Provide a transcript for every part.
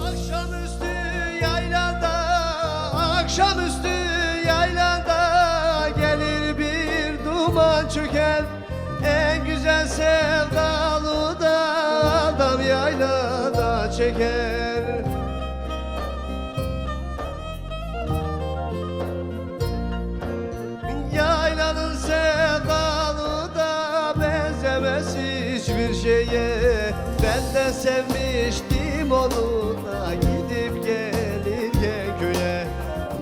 Akşamüstü yaylanda, akşamüstü yaylanda gelir bir duman çöker. En güzel sevdalı da adam yaylada çeker. Yaylanın sevdalı da benzemez hiçbir şeye. Benden sevmiş da gidip gelirken köye.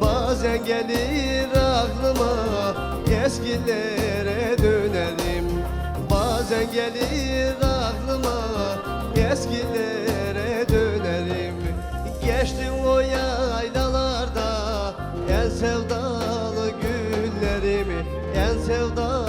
Bazen gelir aklıma eskilere dönerim Bazen gelir aklıma eskilere dönerim Geçtim o yaylalarda en sevdalı günlerimi En sevdalı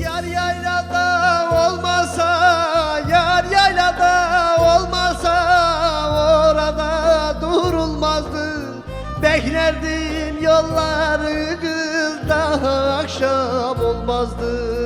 Yar yaylada olmasa, yar yaylada olmasa orada durulmazdı. Beklerdim yolları kız daha akşam olmazdı.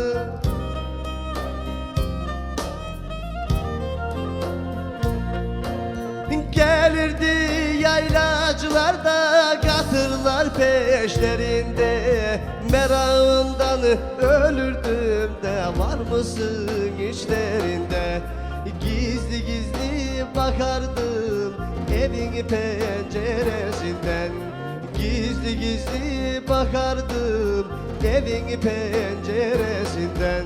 Gelirdi yaylacılar da katırlar peşlerinde Merakımdan ölürdüm de var mısın içlerinde Gizli gizli bakardım evin penceresinden. Gizli gizli bakardım evin penceresinden.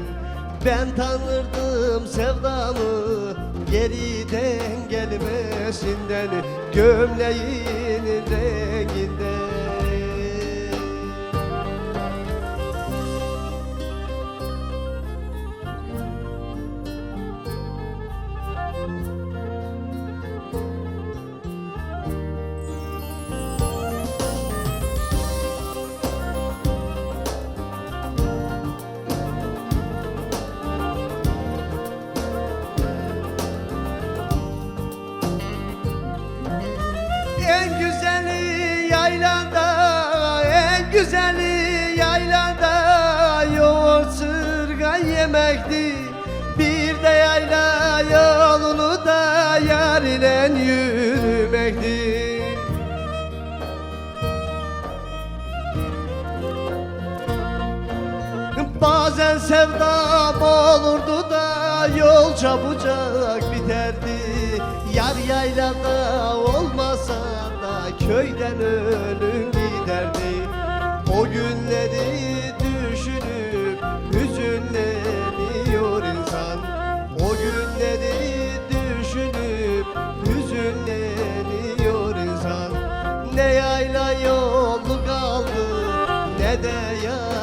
Ben tanırdım sevdamı geriden gelmesinden Gömleğinin renginden güzeli yaylanda Yoğurt sırga yemekti. Bir de yayla yolunu da yar ile yürümekti. Bazen sevdam olurdu da yol çabucak biterdi. Yar yaylada olmasa da köyden ölüm de sevda